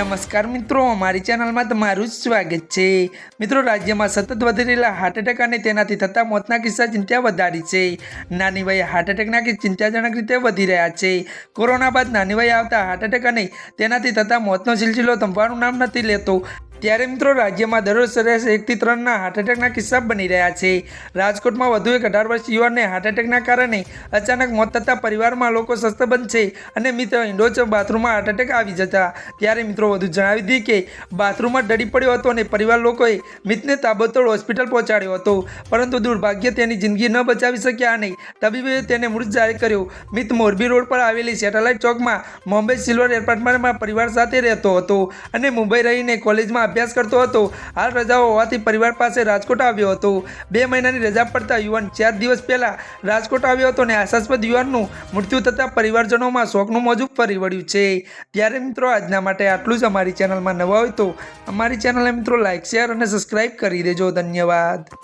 નમસ્કાર મિત્રો અમારી ચેનલમાં તમારું સ્વાગત છે. મિત્રો, રાજ્યમાં સતત વધી રહેલા હાર્ટ એટેક અને તેનાથી થતા મોતના કિસ્સા ચિંતા વધારી છે. નાની વયે હાર્ટ એટેકના ચિંતાજનક રીતે વધી રહ્યા છે. કોરોના બાદ નાની વયે આવતા હાર્ટ એટેક અને તેનાથી થતા મોતનો સિલસિલો થંભવાનું નામ નથી લેતો. ત્યારે મિત્રો રાજ્યમાં દરરોજ સરેરાશ એકથી ત્રણના હાર્ટ એટેકના કિસ્સા બની રહ્યા છે. રાજકોટમાં વધુ એક અઢાર વર્ષ યુવાનને હાર્ટ એટેકના કારણે અચાનક મોત થતાં પરિવારમાં લોકો સસ્તબંધ છે અને મિત્રો ઇન્ડોચ બાથરૂમમાં હાર્ટ એટેક આવી જતા. ત્યારે મિત્રો વધુ જણાવી દીધી કે બાથરૂમમાં ડરી પડ્યો હતો અને પરિવાર લોકોએ મિતને તાબડતોડ હોસ્પિટલ પહોંચાડ્યો હતો. પરંતુ દુર્ભાગ્ય તેની જિંદગી ન બચાવી શક્યા અને તબીબે તેને મૃત જાહેર કર્યો. મિત મોરબી રોડ પર આવેલી સેટેલાઇટ ચોકમાં બોમ્બે સિલ્વર એપાર્ટમેન્ટમાં પરિવાર સાથે રહેતો હતો અને મુંબઈ રહીને કોલેજમાં અભ્યાસ કરતો હતો. હાલ રજાઓ હોવાથી પરિવાર પાસે રાજકોટ આવ્યો હતો. બે મહિનાની રજા પડતા યુવાન ચાર દિવસ પહેલા રાજકોટ આવ્યો હતો અને આશાસ્પદ યુવાનનું મૃત્યુ થતાં પરિવારજનોમાં શોકનું મોજું ફરી વળ્યું છે. ત્યારે મિત્રો, આજના માટે આટલું જ. અમારી ચેનલમાં નવા હોય તો અમારી ચેનલને મિત્રો લાઇક શેર અને સબસ્ક્રાઈબ કરી દેજો. ધન્યવાદ.